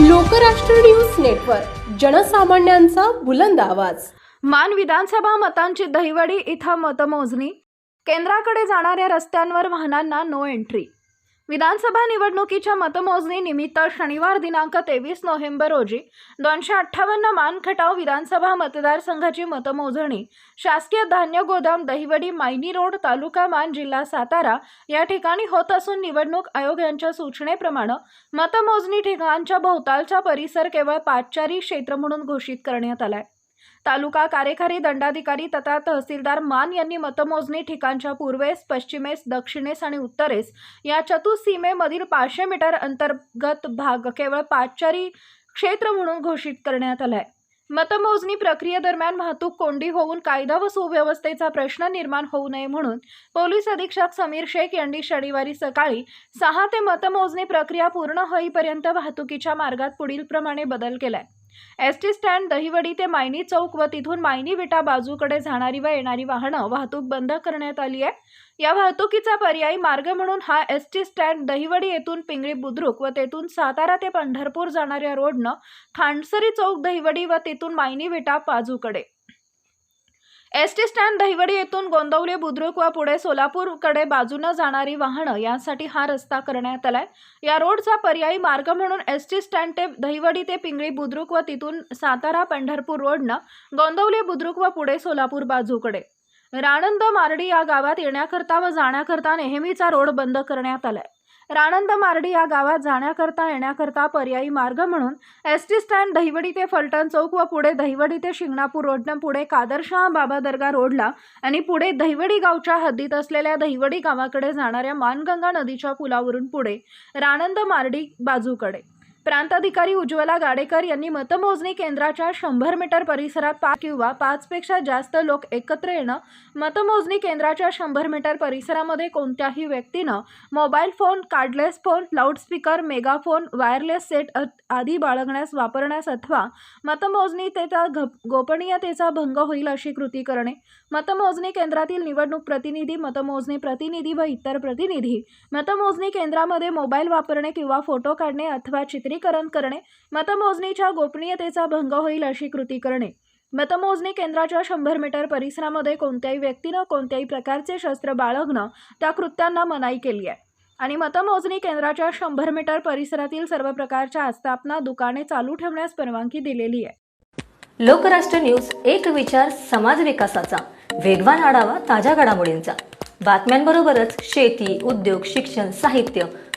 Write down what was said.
Lokrashtra news network जनसामान्यांचा बुलंद आवाज. मान विधानसभा मतांची दहिवडी इथं मतमोजणी. केंद्राकडे जाणाऱ्या रस्त्यांवर वाहनांना नो एंट्री विधानसभा निवडणुकीच्या मतमोजणी निमित्त शनिवार दिनांक तेवीस नोव्हेंबर रोजी दोनशे अठ्ठावन्न मानखटाव विधानसभा मतदारसंघाची मतमोजणी शासकीय धान्य गोदाम दहिवडी मायनी रोड तालुका मान जिल्हा सातारा या ठिकाणी होत असून निवडणूक आयोग यांच्या सूचनेप्रमाणे मतमोजणी ठिकाणच्या भोवतालचा परिसर केवळ पाचचारी क्षेत्र म्हणून घोषित करण्यात आलाय. तालुका कार्यकारी दंडाधिकारी तथा तहसीलदार मान यांनी मतमोजणी ठिकाणच्या पूर्वेस पश्चिमेस दक्षिणेस आणि उत्तरेस या चतुसीमेमधील पाचशे मीटर अंतर्गत भाग केवळ पाचचारी क्षेत्र म्हणून घोषित करण्यात आलाय. मतमोजणी प्रक्रियेदरम्यान वाहतूक कोंडी होऊन कायदा व सुव्यवस्थेचा प्रश्न निर्माण होऊ नये म्हणून पोलीस अधीक्षक समीर शेख यांनी शनिवारी सकाळी सहा ते मतमोजणी प्रक्रिया पूर्ण होईपर्यंत वाहतुकीच्या मार्गात पुढील प्रमाणे बदल केलाय. एस टी स्टँड दहिवडी ते मायनी चौक व तिथून मायनी विटा बाजूकडे जाणारी व येणारी वाहनं वाहतूक बंद करण्यात आली आहे. या वाहतुकीचा पर्यायी मार्ग म्हणून हा एस टी स्टँड दहिवडी येथून पिंगळी बुद्रुक व तेथून सातारा ते पंढरपूर जाणाऱ्या रोडनं खांडसरी चौक दहिवडी व तिथून मायनी विटा बाजूकडे. एस टी स्टँड दहिवडी येथून गोंदवले बुद्रुक व पुढे सोलापूरकडे बाजूनं जाणारी वाहनं यांसाठी हा रस्ता करण्यात आलाय. या रोडचा पर्यायी मार्ग म्हणून एस टी स्टँड ते दहिवडी ते पिंगळी बुद्रुक व तिथून सातारा पंढरपूर रोडनं गोंदवली बुद्रुक व पुढे सोलापूर बाजूकडे. राणंद मारडी या गावात येण्याकरता व जाण्याकरता नेहमीचा रोड बंद करण्यात आलाय. राणंद मार्डी या गावात जाण्याकरता येण्याकरता पर्यायी मार्ग म्हणून एस टी स्टँड दहिवडी ते फलटण चौक व पुढे दहिवडी ते शिंगणापूर रोडनं पुढे कादरशाह बाबा दर्गा रोडला आणि पुढे दहिवडी गावच्या हद्दीत असलेल्या दहिवडी गावाकडे जाणाऱ्या मानगंगा नदीच्या पुलावरून पुढे राणंद मार्डी बाजूकडे. प्रांताधिकारी उज्ज्वला गाडेकर यांनी मतमोजणी केंद्राच्या शंभर मीटर परिसरात पाच किंवा पाचपेक्षा जास्त लोक एकत्र येणं मतमोजणी केंद्राच्या शंभर मीटर परिसरामध्ये कोणत्याही व्यक्तीनं mobile phone cordless phone loudspeaker megaphone wireless set अ- आदी बाळगण्यास वापरण्यास अथवा मतमोजणीतेचा घ- गोपनीयतेचा भंग होईल अशी कृती करणे मतमोजणी केंद्रातील निवडणूक प्रतिनिधी मतमोजणी प्रतिनिधी व इतर प्रतिनिधी मतमोजणी केंद्रामध्ये मोबाईल वापरणे किंवा फोटो काढणे अथवा चित्रीकरण करणे मतमोजणीच्या गोपनीयतेचा भंग होईल अशी कृती करणे. मतमोजणी केंद्राच्या शंभर मीटर परिसरामध्ये कोणत्याही व्यक्तीनं कोणत्याही प्रकारचे शस्त्र बाळगणं त्या कृत्यांना मनाई केली आहे. आणि मतमोजणी केंद्राच्या शंभर मीटर परिसरातील सर्व प्रकारच्या आस्थापना दुकाने चालू ठेवण्यास परवानगी दिलेली आहे. लोकराष्ट्र न्यूज एक विचार समाज विकासाचा. वेगवान आढावा ताज्या घडामोडींचा. बातम्यांबरोबरच शेती उद्योग शिक्षण साहित्य